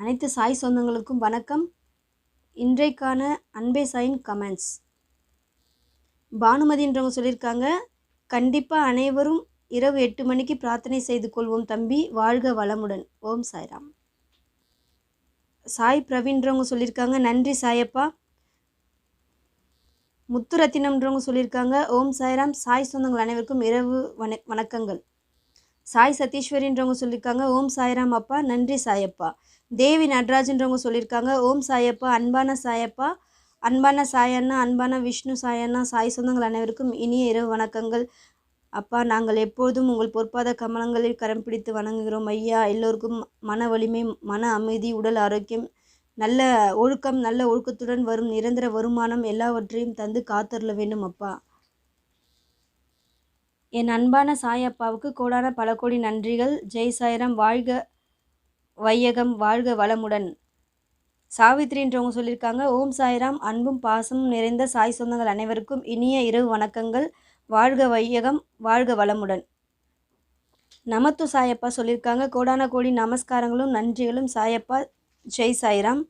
அனைத்து சாய் சொந்தங்களுக்கும் வணக்கம். இன்றைக்கான அன்பே சாயின் கமெண்ட்ஸ் பானுமதின்றவங்க சொல்லியிருக்காங்க கண்டிப்பாக அனைவரும் இரவு எட்டு மணிக்கு பிரார்த்தனை செய்து கொள்வோம் தம்பி வாழ்க வளமுடன். ஓம் சாய்ராம். சாய் பிரவீன்றவங்க சொல்லியிருக்காங்க நன்றி சாயப்பா. முத்துரத்தினம்ன்றவங்க சொல்லியிருக்காங்க ஓம் சாய்ராம். சாய் சொந்தங்கள் அனைவருக்கும் இரவு வண வணக்கங்கள். சாய் சதீஸ்வரின்றவங்க சொல்லியிருக்காங்க ஓம் சாய்ராம் அப்பா நன்றி சாயப்பா. தேவி நடராஜன்றவங்க சொல்லியிருக்காங்க ஓம் சாயப்பா அன்பான சாயப்பா அன்பான சாயண்ணா அன்பான விஷ்ணு சாயண்ணா சாய் சொந்தங்கள் அனைவருக்கும் இனிய இரவு வணக்கங்கள். அப்பா நாங்கள் எப்போதும் உங்கள் பொற்பாத கமலங்களில் கரம் பிடித்து வணங்குகிறோம். ஐயா எல்லோருக்கும் மன வலிமை மன அமைதி உடல் ஆரோக்கியம் நல்ல ஒழுக்கம் நல்ல ஒழுக்கத்துடன் வரும் நிரந்தர வருமானம் எல்லாவற்றையும் தந்து காத்தருள வேண்டும் அப்பா. என் அன்பான சாயப்பாவுக்கு கோடான பல கோடி நன்றிகள். ஜெய் சாய்ராம் வாழ்க வையகம் வாழ்க வளமுடன். சாவித்ரின்றவங்க சொல்லியிருக்காங்க ஓம் சாய்ராம் அன்பும் பாசமும் நிறைந்த சாய் சொந்தங்கள் அனைவருக்கும் இனிய இரவு வணக்கங்கள். வாழ்க வையகம் வாழ்க வளமுடன். நமத்து சாயப்பா சொல்லியிருக்காங்க கோடான கோடி நமஸ்காரங்களும் நன்றிகளும் சாயப்பா ஜெய் சாய்ராம்.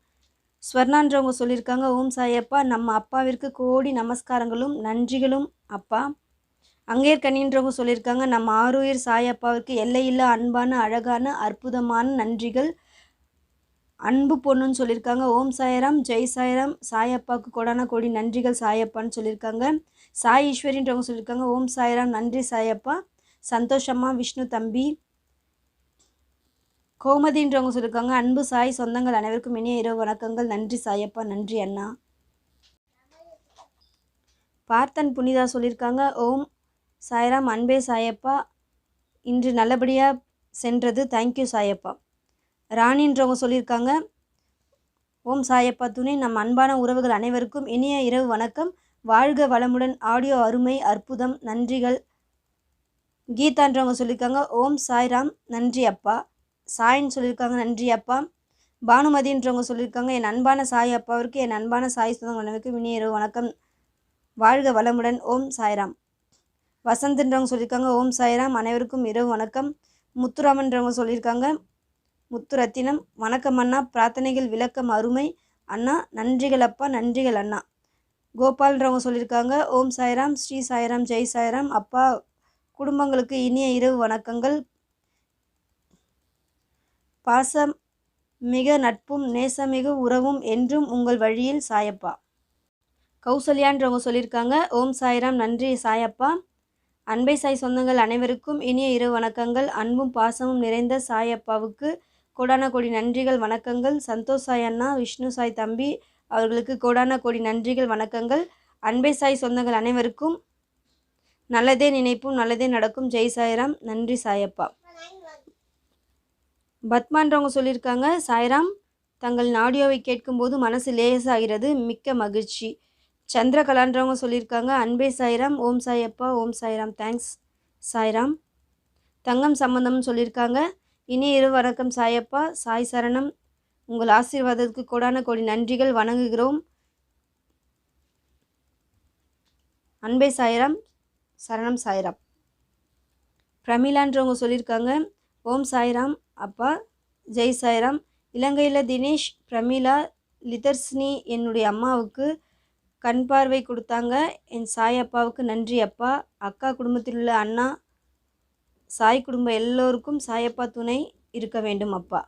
ஸ்வர்ணான்றவங்க சொல்லியிருக்காங்க ஓம் சாயப்பா நம்ம அப்பாவிற்கு கோடி நமஸ்காரங்களும் நன்றிகளும் அப்பா. அங்கேற்கனின்றவங்க சொல்லியிருக்காங்க நம்ம ஆறுயிர் சாயப்பாவிற்கு எல்லையில்லா அன்பான அழகான அற்புதமான நன்றிகள். அன்பு பொண்ணுன்னு சொல்லியிருக்காங்க ஓம் சாயராம் ஜெய் சாயராம் சாயப்பாவுக்கு கொடான கோடி நன்றிகள் சாயப்பான்னு சொல்லியிருக்காங்க. சாய் ஈஸ்வரின்றவங்க சொல்லியிருக்காங்க ஓம் சாயராம் நன்றி சாயப்பா சந்தோஷமா விஷ்ணு தம்பி. கோமதின்றவங்க சொல்லியிருக்காங்க அன்பு சாய் சொந்தங்கள் அனைவருக்கும் இனிய இரவு வணக்கங்கள் நன்றி சாயப்பா நன்றி அண்ணா. பார்த்தன் புனிதா சொல்லியிருக்காங்க ஓம் சாய்ராம் அன்பே சாயப்பா. இன்று நல்லபடியாக சென்றது. தேங்க்யூ சாயப்பா. ராணின்றவங்க சொல்லியிருக்காங்க ஓம் சாயப்பா துணை. நம் அன்பான உறவுகள் அனைவருக்கும் இனிய இரவு வணக்கம். வாழ்க வளமுடன். ஆடியோ அருமை அற்புதம் நன்றிகள். கீதான்றவங்க சொல்லியிருக்காங்க ஓம் சாய்ராம் நன்றி அப்பா. சாயின்னு சொல்லியிருக்காங்க நன்றி அப்பா. பானுமதின்றவங்க சொல்லியிருக்காங்க என் அன்பான சாய் அப்பாவிற்கு என் அன்பான சாய் சொந்தங்கள் அனைவருக்கும் இனிய இரவு வணக்கம். வாழ்க வளமுடன். ஓம் சாய்ராம். வசந்த்ன்றவங்க சொல்லியிருக்காங்க ஓம் சாய்ராம் அனைவருக்கும் இரவு வணக்கம். முத்துராமன்றவங்க சொல்லியிருக்காங்க முத்துரத்தினம் வணக்கம் அண்ணா பிரார்த்தனைகள் விளக்கம் அருமை அண்ணா நன்றிகள் அப்பா நன்றிகள் அண்ணா. கோபால்ன்றவங்க சொல்லியிருக்காங்க ஓம் சாய்ராம் ஸ்ரீ சாய்ராம் ஜெய் சாய்ராம் அப்பா குடும்பங்களுக்கு இனிய இரவு வணக்கங்கள். பாசம் மிக நட்பும் நேசமிகு உறவும் என்றும் உங்கள் வழியில் சாயப்பா. கௌசல்யான்றவங்க சொல்லியிருக்காங்க ஓம் சாய்ராம் நன்றி சாயப்பா. அன்பை சாய் சொந்தங்கள் அனைவருக்கும் இனிய இரவு வணக்கங்கள். அன்பும் பாசமும் நிறைந்த சாயப்பாவுக்கு கோடான கோடி நன்றிகள் வணக்கங்கள். சந்தோஷ் சாய் அண்ணா விஷ்ணு சாய் தம்பி அவர்களுக்கு கோடான கோடி நன்றிகள் வணக்கங்கள். அன்பை சாய் சொந்தங்கள் அனைவருக்கும் நல்லதே நினைப்பும் நல்லதே நடக்கும். ஜெய் சாய்ராம். நன்றி சாயப்பா பத்மான்றவங்க சொல்லியிருக்காங்க சாய்ராம் தங்கள் ஆடியோவை கேட்கும்போது மனசு லேசாகிறது. மிக்க மகிழ்ச்சி. சந்திரகலான்றவங்க சொல்லியிருக்காங்க அன்பே சாய்ராம் ஓம் சாயப்பா ஓம் சாய்ராம் தேங்க்ஸ் சாய்ராம். தங்கம் சம்பந்தம்னு சொல்லியிருக்காங்க இனி இரு வணக்கம் சாயப்பா சாய் சரணம். உங்கள் ஆசீர்வாதத்துக்கு கோடான கோடி நன்றிகள் வணங்குகிறோம். அன்பே சாய்ராம் சரணம் சாய்ராம். பிரமிளான்றவங்க சொல்லியிருக்காங்க ஓம் சாய்ராம் அப்பா ஜெய் சாய்ராம். இலங்கையில் தினேஷ் பிரமிளா லிதர்ஸ்னி என்னுடைய அம்மாவுக்கு கண் பார்வை கொடுத்தாங்க. என் சாய் அப்பாவுக்கு நன்றி அப்பா. அக்கா குடும்பத்தில் உள்ள அண்ணா சாய் குடும்பம் எல்லோருக்கும் சாயப்பா துணை இருக்க வேண்டும் அப்பா.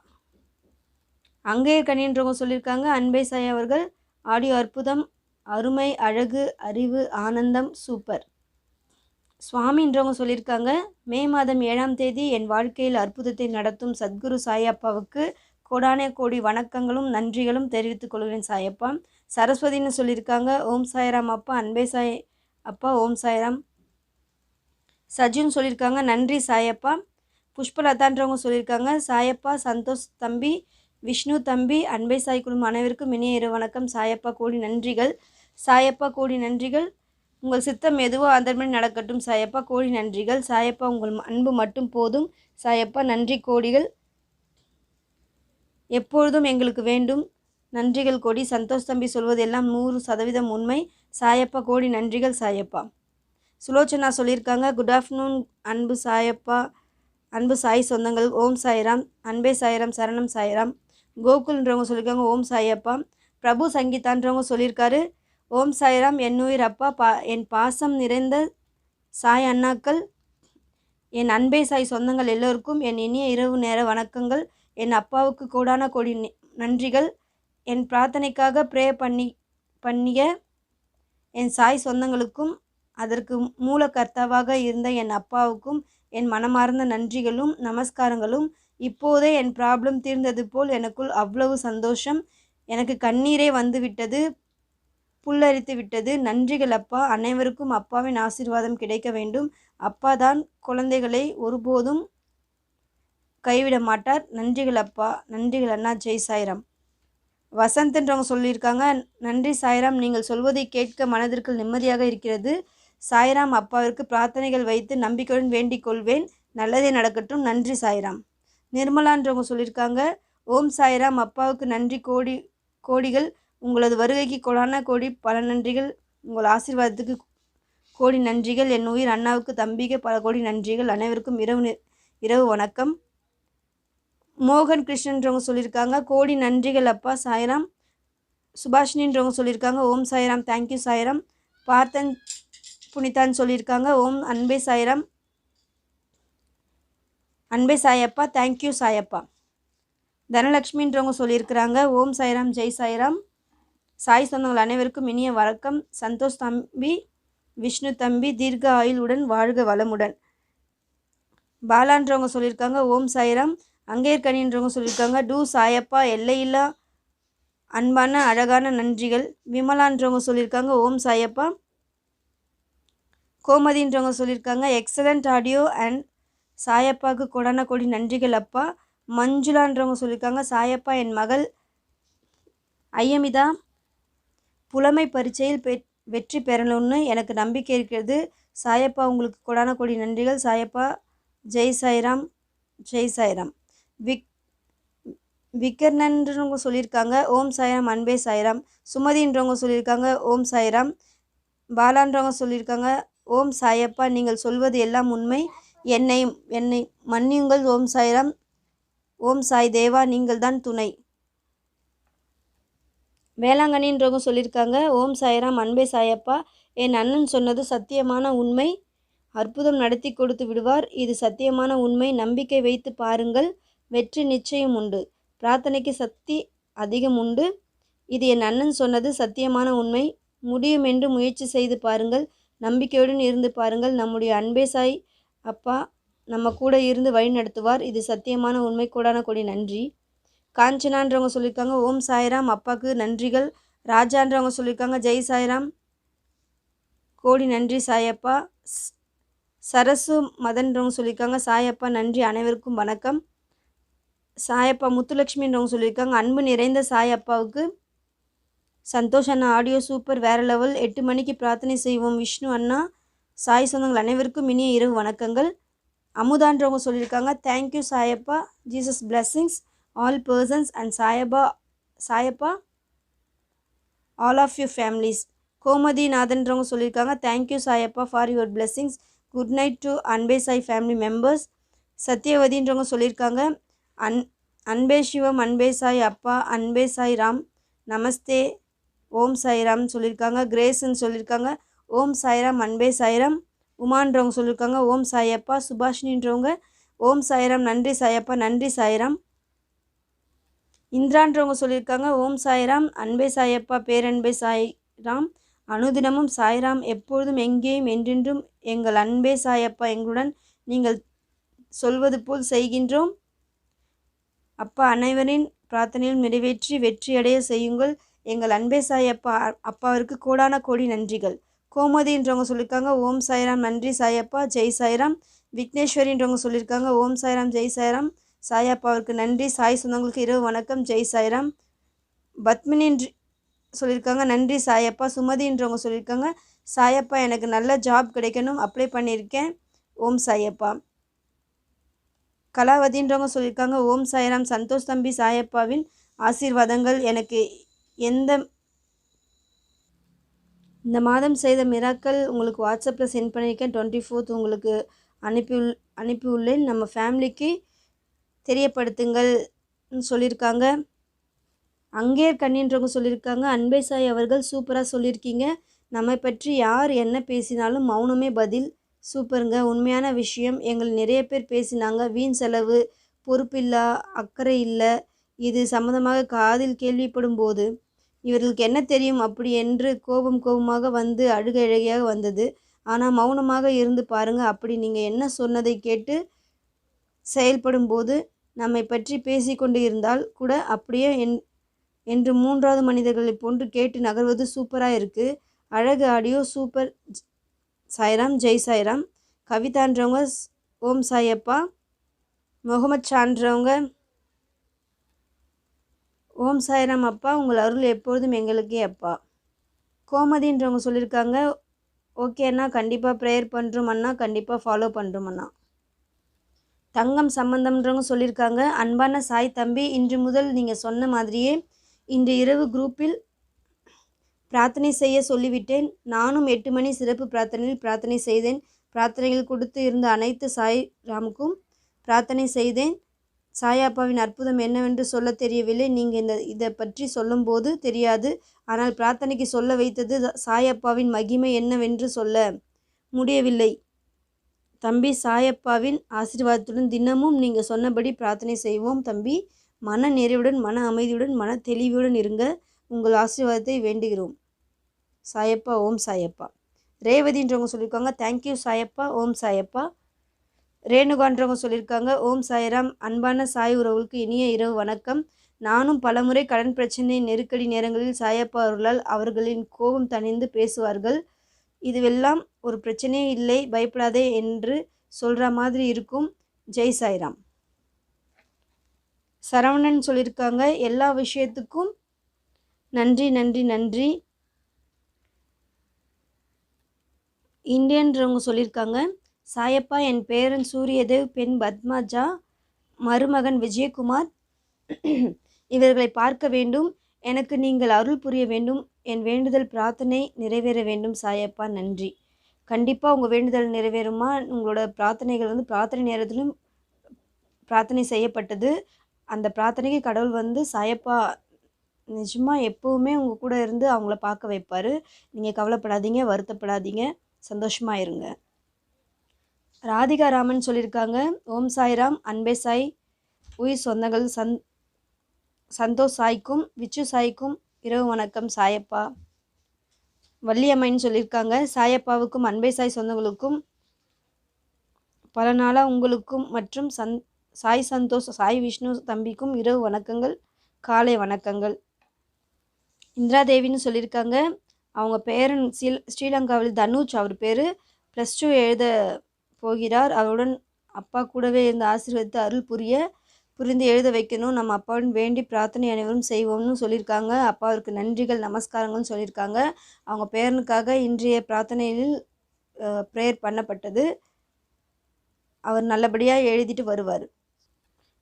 அங்கே கணின்றவங்க சொல்லியிருக்காங்க. அன்பை சாய் அவர்கள். ஆடியோ அற்புதம் அருமை அழகு அறிவு ஆனந்தம் சூப்பர். சுவாமின்றவங்க சொல்லியிருக்காங்க. மே மாதம் ஏழாம் தேதி என் வாழ்க்கையில் அற்புதத்தை நடத்தும் சத்குரு சாயப்பாவுக்கு கோடானே கோடி வணக்கங்களும் நன்றிகளும் தெரிவித்துக் கொள்கிறேன் சாயப்பா சரஸ்வதின்னு சொல்லியிருக்காங்க. ஓம் சாய்ராம் அப்பா அன்பே சாய் அப்பா ஓம் சாய்ராம். சஜின்னு சொல்லியிருக்காங்க. நன்றி சாயப்பா. புஷ்பலதான்றவங்க சொல்லியிருக்காங்க. சாயப்பா சந்தோஷ் தம்பி விஷ்ணு தம்பி அன்பை சாய் குடும்பம் அனைவருக்கும் இனிய இரு வணக்கம். சாயப்பா கோடி நன்றிகள். சாயப்பா கோடி நன்றிகள். உங்கள் சித்தம் எதுவோ மாதிரி நடக்கட்டும். சாயப்பா கோடி நன்றிகள். சாயப்பா உங்கள் அன்பு மட்டும் போதும். சாயப்பா நன்றி கோடிகள். எப்பொழுதும் எங்களுக்கு வேண்டும். நன்றிகள் கோடி. சந்தோஷ் தம்பி சொல்வதெல்லாம் நூறு சதவீதம் உண்மை. சாயப்பா கோடி நன்றிகள் சாயப்பா. சுலோச்சனா சொல்லியிருக்காங்க குட் ஆஃப்டர்நூன் அன்பு சாயப்பா. அன்பு சாய் சொந்தங்கள் ஓம் சாய்ராம். அன்பே சாய்ராம் சரணம் சாய்ராம். கோகுல்ன்றவங்க சொல்லியிருக்காங்க ஓம் சாயப்பா. பிரபு சங்கீதான்றவங்க சொல்லியிருக்காரு ஓம் சாய்ராம் என் உயிர் அப்பா பா என் பாசம் நிறைந்த சாய் அண்ணாக்கள் என் அன்பே சாய் சொந்தங்கள் எல்லோருக்கும் என் இனிய இரவு நேர வணக்கங்கள் என் அப்பாவுக்கு கோடான கோடி நி- நன்றிகள். என் பிரார்த்தனைக்காக ப்ரே பண்ணி பண்ணிய என் சாய் சொந்தங்களுக்கும் அதற்கு மூல கர்த்தாவாக இருந்த என் அப்பாவுக்கும் என் மனமார்ந்த நன்றிகளும் நமஸ்காரங்களும் இப்போதே என் ப்ராப்ளம் தீர்ந்தது போல் எனக்குள் அவ்வளவு சந்தோஷம். எனக்கு கண்ணீரே வந்து விட்டது புல்லரித்து விட்டது. நன்றிகள் அப்பா. அனைவருக்கும் அப்பாவின் ஆசீர்வாதம் கிடைக்க வேண்டும். அப்பா தான் குழந்தைகளை ஒருபோதும் கைவிட மாட்டார். நன்றிகள் அப்பா. நன்றிகள் அண்ணா. ஜெய் சாய்ராம். வசந்த்ன்றவங்க சொல்லியிருக்காங்க நன்றி சாய்ராம் நீங்கள் சொல்வதை கேட்க மனதிற்கு நிம்மதியாக இருக்கிறது. சாய்ராம் அப்பாவிற்கு பிரார்த்தனைகள் வைத்து நம்பிக்கையுடன் வேண்டிக் கொள்வேன். நல்லதே நடக்கட்டும். நன்றி சாய்ராம். நிர்மலான்றவங்க சொல்லியிருக்காங்க ஓம் சாய்ராம் அப்பாவுக்கு நன்றி கோடி கோடிகள் உங்களது வருகைக்கு கொடான கோடி பல நன்றிகள். உங்கள் ஆசீர்வாதத்துக்கு கோடி நன்றிகள். என் உயிர் அண்ணாவுக்கு தம்பிக்கு பல கோடி நன்றிகள். அனைவருக்கும் இரவு நி- இரவு வணக்கம். மோகன் கிருஷ்ணன்றவங்க சொல்லியிருக்காங்க. கோடி நன்றிகள் அப்பா சாய்ராம். சுபாஷினின்றவங்க சொல்லியிருக்காங்க. ஓம் சாய்ராம். Thank you Sairam. பார்த்தன் புனிதான் சொல்லியிருக்காங்க. ஓம் அன்பே சாய்ராம். அன்பே சாயப்பா. தேங்க்யூ சாயப்பா. தனலக்ஷ்மின்றவங்க சொல்லியிருக்கிறாங்க. ஓம் சாய்ராம். ஜெய் சாய்ராம். சாய் சொந்தங்கள் அனைவருக்கும் இனிய வணக்கம். சந்தோஷ் தம்பி விஷ்ணு தம்பி தீர்க்க ஆயுளுடன் வாழ்க வளமுடன். பாலான்றவங்க சொல்லியிருக்காங்க. ஓம் சாய்ராம். அங்கேற்கனின்றவங்க சொல்லியிருக்காங்க டூ சாயப்பா எல்லையில்லா அன்பான அழகான நன்றிகள். விமலான்றவங்க சொல்லியிருக்காங்க ஓம் சாயப்பா. கோமதின்றவங்க சொல்லியிருக்காங்க எக்ஸலண்ட் ஆடியோ அண்ட் சாயப்பாவுக்கு கொடான கொடி நன்றிகள் அப்பா. மஞ்சுளான்றவங்க சொல்லியிருக்காங்க சாயப்பா என் மகள் ஐயமிதா புலமை பரீட்சையில் பெ வெற்றி பெறணும்னு எனக்கு நம்பிக்கை இருக்கிறது. சாயப்பா உங்களுக்கு கொடான கொடி நன்றிகள். சாயப்பா ஜெய் சாய்ராம் ஜெய் சாய்ராம். விக் விக்கர்ணன்றவங்க சொல்லியிருக்காங்க ஓம் சாய்ராம் அன்பே சாய்ராம். சுமதின்றவங்க சொல்லியிருக்காங்க ஓம் சாய்ராம். பாலான்றவங்க சொல்லியிருக்காங்க ஓம் சாயப்பா நீங்கள் சொல்வது எல்லாம் உண்மை. என்னை என்னை மன்னியுங்கள் ஓம் சாய்ராம். ஓம் சாய் தேவா நீங்கள் தான் துணை. வேளாங்கண்ணின்றவங்க சொல்லியிருக்காங்க ஓம் சாய்ராம் அன்பே சாயப்பா. என் அண்ணன் சொன்னது சத்தியமான உண்மை. அற்புதம் நடத்தி கொடுத்து விடுவார். இது சத்தியமான உண்மை. நம்பிக்கை வைத்து பாருங்கள். வெற்றி நிச்சயம் உண்டு. பிரார்த்தனைக்கு சக்தி அதிகம் உண்டு. இது என் அண்ணன் சொன்னது சத்தியமான உண்மை. முடியும் என்று முயற்சி செய்து பாருங்கள். நம்பிக்கையுடன் இருந்து பாருங்கள். நம்முடைய அன்பே சாய் அப்பா நம்ம கூட இருந்து வழி நடத்துவார். இது சத்தியமான உண்மை. கூடான கொடி நன்றி. காஞ்சனான்றவங்க சொல்லியிருக்காங்க ஓம் சாய்ராம் அப்பாவுக்கு நன்றிகள். ராஜான்றவங்க சொல்லியிருக்காங்க ஜெய் சாய்ராம். கோடி நன்றி சாயப்பா. ஸ்- சரசு மதன்றவங்க சொல்லியிருக்காங்க சாயப்பா நன்றி. அனைவருக்கும் வணக்கம். சாயப்பா முத்துலட்சுமின்றவங்க சொல்லியிருக்காங்க. அன்பு நிறைந்த சாயப்பாவுக்கு சந்தோஷ் அண்ணா ஆடியோ சூப்பர் வேற லெவல். எட்டு மணிக்கு பிரார்த்தனை செய்வோம். விஷ்ணு அண்ணா சாய் சொந்தங்கள் அனைவருக்கும் இனிய இரவு வணக்கங்கள். அமுதான்றவங்க சொல்லியிருக்காங்க. Thank you Saiappa. Jesus blessings all persons and Saiappa Saiappa all of you families கோமதிநாதன்றவங்க சொல்லியிருக்காங்க. Thank you Saiappa for your blessings good night to அன்பே சாய் ஃபேமிலி மெம்பர்ஸ் சத்யவதின்றவங்க சொல்லியிருக்காங்க. அன் அன்பே சிவம் அன்பே சாய் அப்பா அன்பே சாய் ராம். நமஸ்தே. ஓம் சாய்ராம் சொல்லியிருக்காங்க கிரேஸ்ன்னு சொல்லியிருக்காங்க ஓம் சாய்ராம் அன்பே சாய்ராம் உமான்றவங்க சொல்லியிருக்காங்க ஓம் சாயப்பா சுபாஷினின்றவங்க. ஓம் சாய்ராம் நன்றி சாயப்பா நன்றி சாய்ராம் இந்திரான்றவங்க சொல்லியிருக்காங்க ஓம் சாய்ராம் அன்பே சாயப்பா பேரன்பே சாய்ராம் அனுதினமும் சாய்ராம் எப்பொழுதும் எங்கேயும் என்றென்றும் எங்கள் அன்பே சாயப்பா எங்களுடன் நீங்கள் சொல்வது போல் செய்கின்றோம். அப்பா அனைவரின் பிரார்த்தனையும் நிறைவேற்றி வெற்றியடைய செய்யுங்கள். எங்கள் அன்பே சாயப்பா அப்பாவிற்கு கோடான கோடி நன்றிகள். கோமதின்றவங்க சொல்லியிருக்காங்க ஓம் சாய்ராம் நன்றி சாயப்பா ஜெய் சாய்ராம். விக்னேஸ்வரின்றவங்க சொல்லியிருக்காங்க ஓம் சாய்ராம் ஜெய் சாய்ராம். சாயப்பாவிற்கு நன்றி. சாய் சொந்தங்களுக்கு இரவு வணக்கம். ஜெய் சாய்ராம். பத்மினின்றி சொல்லியிருக்காங்க நன்றி சாயப்பா சுமதின்றவங்க சொல்லியிருக்காங்க சாயப்பா எனக்கு நல்ல ஜாப் கிடைக்கணும். அப்ளை பண்ணியிருக்கேன். ஓம் சாயப்பா கலாவதின்றவங்க சொல்லியிருக்காங்க ஓம் சாய்ராம் சந்தோஷ் தம்பி சாயப்பாவின் ஆசீர்வாதங்கள் எனக்கு எந்த இந்த மாதம் செய்த மிராக்கள் உங்களுக்கு வாட்ஸ்அப்பில் சென்ட் பண்ணியிருக்கேன். டுவெண்ட்டி ஃபோர்த் உங்களுக்கு அனுப்பி உள் அனுப்பி உள்ளேன் நம்ம ஃபேமிலிக்கு தெரியப்படுத்துங்கள் சொல்லியிருக்காங்க. அங்கேயர் கண்ணின்றவங்க சொல்லியிருக்காங்க அன்பே சாய் அவர்கள் சூப்பராக சொல்லியிருக்கீங்க. நம்மை பற்றி யார் என்ன பேசினாலும் மௌனமே பதில். சூப்பருங்க. உண்மையான விஷயம். எங்கள் நிறைய பேர் பேசினாங்க. வீண் செலவு பொறுப்பில்லா அக்கறை இல்லை. இது சம்மந்தமாக காதில் கேள்விப்படும் போது இவர்களுக்கு என்ன தெரியும்? அப்படி என்று கோபம் கோபமாக வந்து அழுக அழுகையாக வந்தது. ஆனால் மௌனமாக இருந்து பாருங்கள் அப்படி நீங்கள் என்ன சொன்னதை கேட்டு செயல்படும் போது நம்மை பற்றி பேசிக்கொண்டு இருந்தால் கூட அப்படியே என் என்று மூன்றாவது மனிதர்களை போன்று கேட்டு நகர்வது சூப்பராக இருக்குது அழகு ஆடியோ சூப்பர் சாய்ராம் ஜெய் சாய்ராம் கவிதான்றவங்க ஸ்- ஓம் சாயப்பா. முகமது ஷான்றவங்க ஓம் சாய்ராம் அப்பா உங்கள் அருள் எப்பொழுதும் எங்களுக்கே அப்பா. கோமதின்றவங்க சொல்லியிருக்காங்க ஓகே அண்ணா கண்டிப்பாக ப்ரேயர் பண்ணுறோம் அண்ணா கண்டிப்பாக ஃபாலோ பண்ணுறோம் அண்ணா. தங்கம் சம்பந்தம்ன்றவங்க சொல்லியிருக்காங்க அன்பான சாய் தம்பி இன்று முதல் நீங்கள் சொன்ன மாதிரியே இன்று இரவு குரூப்பில் பிரார்த்தனை செய்ய சொல்லிவிட்டேன். நானும் எட்டு மணி சிறப்பு பிரார்த்தனையில் பிரார்த்தனை செய்தேன். பிரார்த்தனையில் கொடுத்து இருந்த அனைத்து சாய் ராமுக்கும் பிரார்த்தனை செய்தேன். சாயாப்பாவின் அற்புதம் என்னவென்று சொல்ல தெரியவில்லை. நீங்கள் இந்த இதை பற்றி சொல்லும்போது தெரியாது. ஆனால் பிரார்த்தனைக்கு சொல்ல வைத்தது சாயப்பாவின் மகிமை என்னவென்று சொல்ல முடியவில்லை. தம்பி சாயப்பாவின் ஆசீர்வாதத்துடன் தினமும் நீங்கள் சொன்னபடி பிரார்த்தனை செய்வோம் தம்பி. மன நிறைவுடன் மன அமைதியுடன் மன தெளிவுடன் இருங்க. உங்கள் ஆசீர்வாதத்தை வேண்டுகிறோம். சாயப்பா ஓம் சாயப்பா. ரேவதின்றவங்க சொல்லியிருக்காங்க தேங்க்யூ சாயப்பா ஓம் சாயப்பா. ரேணுகான்றவங்க சொல்லியிருக்காங்க ஓம் சாய்ராம் அன்பான சாய் உறவுகளுக்கு இனிய இரவு வணக்கம். நானும் பலமுறை கடன் பிரச்சனை நெருக்கடி நேரங்களில் சாயப்பா அவர்களால் அவர்களின் கோபம் தணிந்து பேசுவார்கள். இதுவெல்லாம் ஒரு பிரச்சனையே இல்லை பயப்படாதே என்று சொல்கிற மாதிரி இருக்கும். ஜெய் சாய்ராம். சரவணன் சொல்லியிருக்காங்க எல்லா விஷயத்துக்கும் நன்றி நன்றி நன்றி. இந்தியன்றவங்க சொல்லியிருக்காங்க சாயப்பா என் பேரன் சூரியதேவ் பெண் பத்மாஜா மருமகன் விஜயகுமார் இவர்களை பார்க்க வேண்டும். எனக்கு நீங்கள் அருள் புரிய வேண்டும். என் வேண்டுதல் பிரார்த்தனை நிறைவேற வேண்டும். சாயப்பா நன்றி. கண்டிப்பாக உங்கள் வேண்டுதல் நிறைவேறுமா? உங்களோட பிரார்த்தனைகள் வந்து பிரார்த்தனை நேரத்திலும் பிரார்த்தனை செய்யப்பட்டது. அந்த பிரார்த்தனைக்கு கடவுள் வந்து சாயப்பா நிஜமாக எப்போவுமே உங்கள் கூட இருந்து அவங்கள பார்க்க வைப்பார். நீங்கள் கவலைப்படாதீங்க வருத்தப்படாதீங்க. சந்தோஷமாக இருங்க ராதிகா ராமன் சொல்லியிருக்காங்க ஓம் சாய்ராம் அன்பே சாய் உயிர் சொந்தங்கள் சந் சந்தோஷ் சாய்க்கும் விச்சு சாய்க்கும் இரவு வணக்கம் சாயப்பா. வள்ளியம்மைன்னு சொல்லியிருக்காங்க சாயப்பாவுக்கும் அன்பே சாய் சொந்தங்களுக்கும் பல நாளாக உங்களுக்கும் மற்றும் சந் சாய் சந்தோஷ் சாய் விஷ்ணு தம்பிக்கும் இரவு வணக்கங்கள் காலை வணக்கங்கள். இந்திரா தேவின்னு சொல்லியிருக்காங்க அவங்க பேரன் ஸ்ரீ ஸ்ரீலங்காவில் தனுஜ் அவர் பேர் ப்ளஸ் டூ எழுத போகிறார். அவருடன் அப்பா கூடவே இருந்து ஆசீர்வதித்து அருள் புரிய புரிந்து எழுத வைக்கணும். நம்ம அப்பாவுடன் வேண்டி பிரார்த்தனை அனைவரும் செய்வோம்னு சொல்லியிருக்காங்க. அப்பாவிற்கு நன்றிகள் நமஸ்காரங்கள்னு சொல்லியிருக்காங்க. அவங்க பேரனுக்காக இன்றைய பிரார்த்தனையில் ப்ரேயர் பண்ணப்பட்டது. அவர் நல்லபடியாக எழுதிட்டு வருவார்.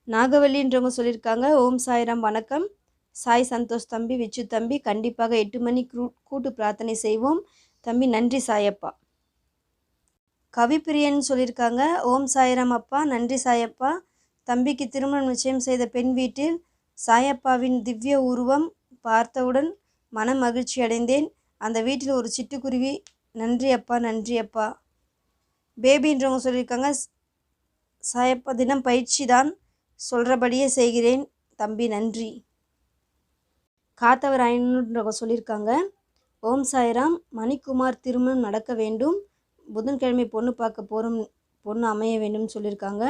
நாகவல்லின்றவங்க சொல்லியிருக்காங்க ஓம் சாய்ராம் வணக்கம். சாய் சந்தோஷ் தம்பி விச்சு தம்பி கண்டிப்பாக எட்டு மணி கூட்டு பிரார்த்தனை செய்வோம். தம்பி நன்றி சாயப்பா. கவிப்பிரியன் சொல்லியிருக்காங்க ஓம் சாய்ராம் அப்பா நன்றி சாயப்பா. தம்பிக்கு திருமணம் நிச்சயம் செய்த பெண் வீட்டில் சாயப்பாவின் திவ்ய உருவம் பார்த்தவுடன் மன மகிழ்ச்சி அடைந்தேன். அந்த வீட்டில் ஒரு சிட்டுக்குருவி. நன்றி அப்பா நன்றி அப்பா. பேபின்றவங்க சொல்லியிருக்காங்க சாயப்பா தினம் பயிற்சி தான் சொல்கிறபடியே செய்கிறேன். தம்பி நன்றி. காத்தவர் ஐநூறுன்றவங்க சொல்லியிருக்காங்க. ஓம் சாய்ராம் மணிக்குமார் திருமணம் நடக்க வேண்டும். புதன்கிழமை பொண்ணு பார்க்க போகிறோம் பொண்ணு அமைய வேண்டும்னு சொல்லியிருக்காங்க.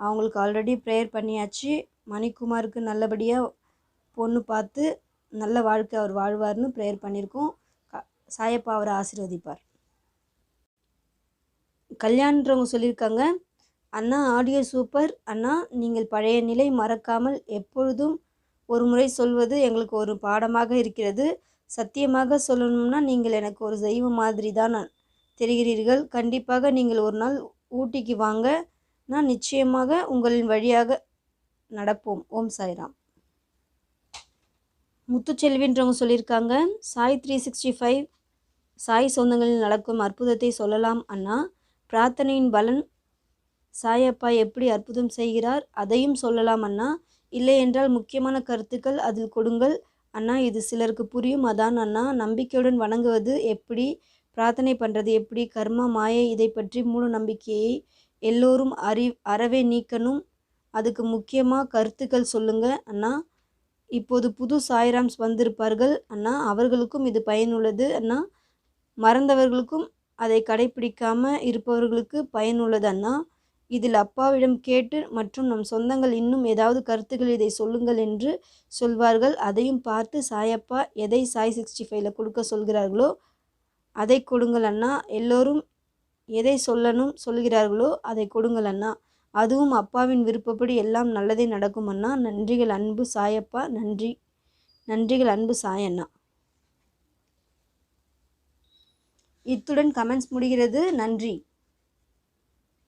அவங்களுக்கு ஆல்ரெடி ப்ரேயர் பண்ணியாச்சு. மணிக்குமாருக்கு நல்லபடியாக பொண்ணு பார்த்து நல்ல வாழ்க்கை அவர் வாழ்வார்னு ப்ரேயர் பண்ணியிருக்கோம். சாயப்பா அவரை ஆசீர்வதிப்பார். கல்யாணன்றவங்க சொல்லியிருக்காங்க அண்ணா ஆடியோ சூப்பர் அண்ணா நீங்கள் பழைய நிலை மறக்காமல் எப்பொழுதும் ஒரு முறை சொல்வது எங்களுக்கு ஒரு பாடமாக இருக்கிறது. சத்தியமாக சொல்லணும்னா நீங்கள் எனக்கு ஒரு தெய்வ மாதிரி தான் தெரிகிறீர்கள். கண்டிப்பாக நீங்கள் ஒரு நாள் ஊட்டிக்கு வாங்க. நான் நிச்சயமாக உங்களின் வழியாக நடப்போம். ஓம் சாய்ராம். முத்துச்செல்வின்றவங்க சொல்லியிருக்காங்க Sai three sixty five Sai சொந்தங்களில் நடக்கும் அற்புதத்தை சொல்லலாம் அண்ணா. பிரார்த்தனையின் பலன் சாயப்பா எப்படி அற்புதம் செய்கிறார் அதையும் சொல்லலாம் அண்ணா. இல்லை என்றால் முக்கியமான கருத்துக்கள் அதில் கொடுங்கள். அண்ணா இது சிலருக்கு புரியும். அதான் அண்ணா நம்பிக்கையுடன் வணங்குவது எப்படி? பிரார்த்தனை பண்ணுறது எப்படி? கர்மா மாயை இதை பற்றி மூட நம்பிக்கையை எல்லோரும் அறி அறவே நீக்கணும். அதுக்கு முக்கியமாக கருத்துக்கள் சொல்லுங்க அண்ணா. இப்போது புது சாய்ராம்ஸ் வந்திருப்பார்கள். அண்ணா அவர்களுக்கும் இது பயனுள்ளது அண்ணா. மறந்தவர்களுக்கும் அதை கடைபிடிக்காமல் இருப்பவர்களுக்கு பயனுள்ளது அண்ணா. இதில் அப்பாவிடம் கேட்டு மற்றும் நம் சொந்தங்கள் இன்னும் ஏதாவது கருத்துக்கள் இதை சொல்லுங்கள் என்று சொல்வார்கள். அதையும் பார்த்து சாயப்பா எதை சாய் சிக்ஸ்டி ஃபைவ்ல கொடுக்க சொல்கிறார்களோ அதை கொடுங்கள் அண்ணா. எல்லோரும் எதை சொல்லணும் சொல்கிறார்களோ அதை கொடுங்கள் அண்ணா. அதுவும் அப்பாவின் விருப்பப்படி எல்லாம் நல்லதே நடக்கும் அண்ணா. நன்றிகள் அன்பு சாயப்பா. நன்றி. நன்றிகள் அன்பு சாயண்ணா இத்துடன் கமெண்ட்ஸ் முடிகிறது. நன்றி.